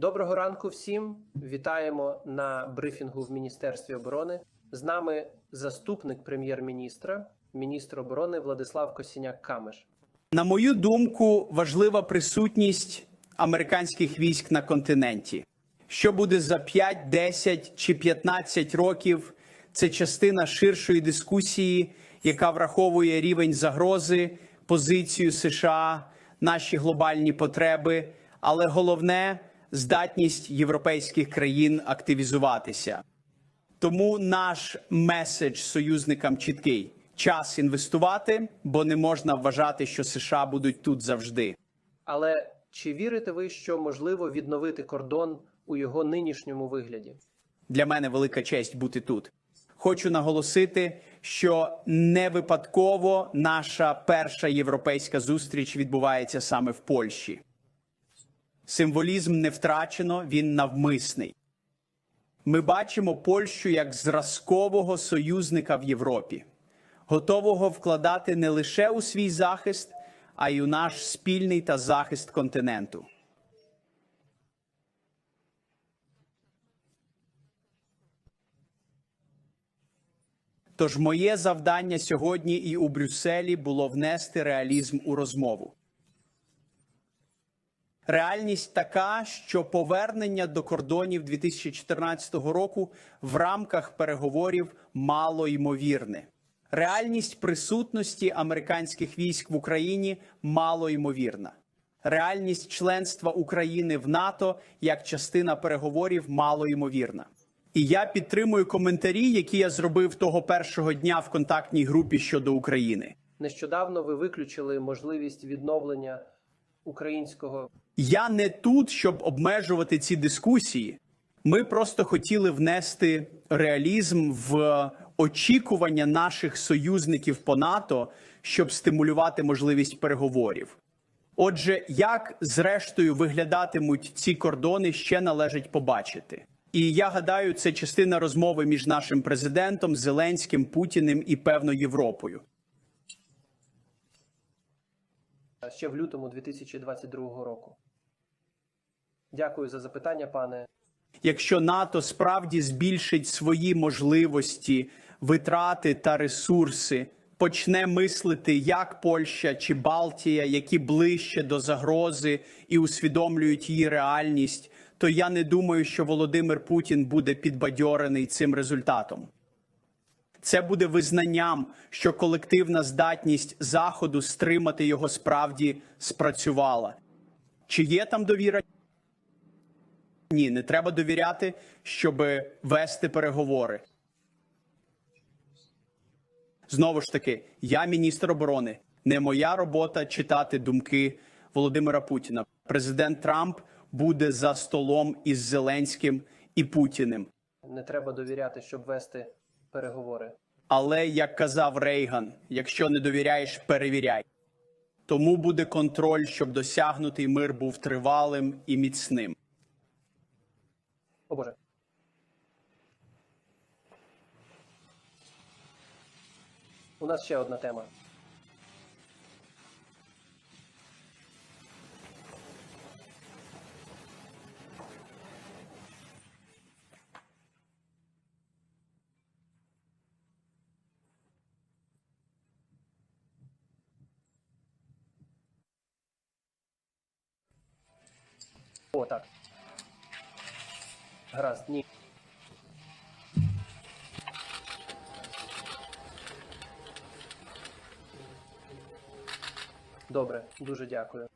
Доброго ранку всім. Вітаємо на брифінгу в Міністерстві оборони. З нами заступник прем'єр-міністра, міністр оборони Владислав Косіняк Камеш. На мою думку, важлива присутність американських військ на континенті. Що буде за 5, 10 чи 15 років? Це частина ширшої дискусії, яка враховує рівень загрози, позицію США, наші глобальні потреби, але головне здатність європейських країн активізуватися. Тому наш меседж союзникам чіткий: час інвестувати, бо не можна вважати, що США будуть тут завжди. Але чи вірите ви, що можливо відновити кордон у його нинішньому вигляді? Для мене велика честь бути тут. Хочу наголосити, що не випадково наша перша європейська зустріч відбувається саме в Польщі. Символізм не втрачено, він навмисний. Ми бачимо Польщу як зразкового союзника в Європі, готового вкладати не лише у свій захист, а й у наш спільний та захист континенту. Тож моє завдання сьогодні і у Брюсселі було внести реалізм у розмову. Реальність така, що повернення до кордонів 2014 року в рамках переговорів мало ймовірне. Реальність присутності американських військ в Україні мало ймовірна. Реальність членства України в НАТО як частина переговорів мало ймовірна. І я підтримую коментарі, які я зробив того першого дня в контактній групі щодо України. Нещодавно ви виключили можливість відновлення українського Я не тут, щоб обмежувати ці дискусії. Ми просто хотіли внести реалізм в очікування наших союзників по НАТО, щоб стимулювати можливість переговорів. Отже, як зрештою виглядатимуть ці кордони, ще належить побачити. І я гадаю, це частина розмови між нашим президентом Зеленським, Путіним і певно Європою. Ще в лютому 2022 року. Дякую за запитання, пане. Якщо НАТО справді збільшить свої можливості, витрати та ресурси, почне мислити як Польща чи Балтія, які ближче до загрози і усвідомлюють її реальність, то я не думаю, що Володимир Путін буде підбадьорений цим результатом. Це буде визнанням, що колективна здатність Заходу стримати його справді спрацювала. Чи є там довіра? Ні, не треба довіряти, щоб вести переговори. Знову ж таки, я міністр оборони. Не моя робота читати думки Володимира Путіна. Президент Трамп буде за столом із Зеленським і Путіним. Не треба довіряти, щоб вести переговори. Але як казав Рейган, якщо не довіряєш, перевіряй. Тому буде контроль, щоб досягнутий мир був тривалим і міцним. О Боже. У нас ще одна тема. О, так. Гаразд, ні. Добре, дуже дякую.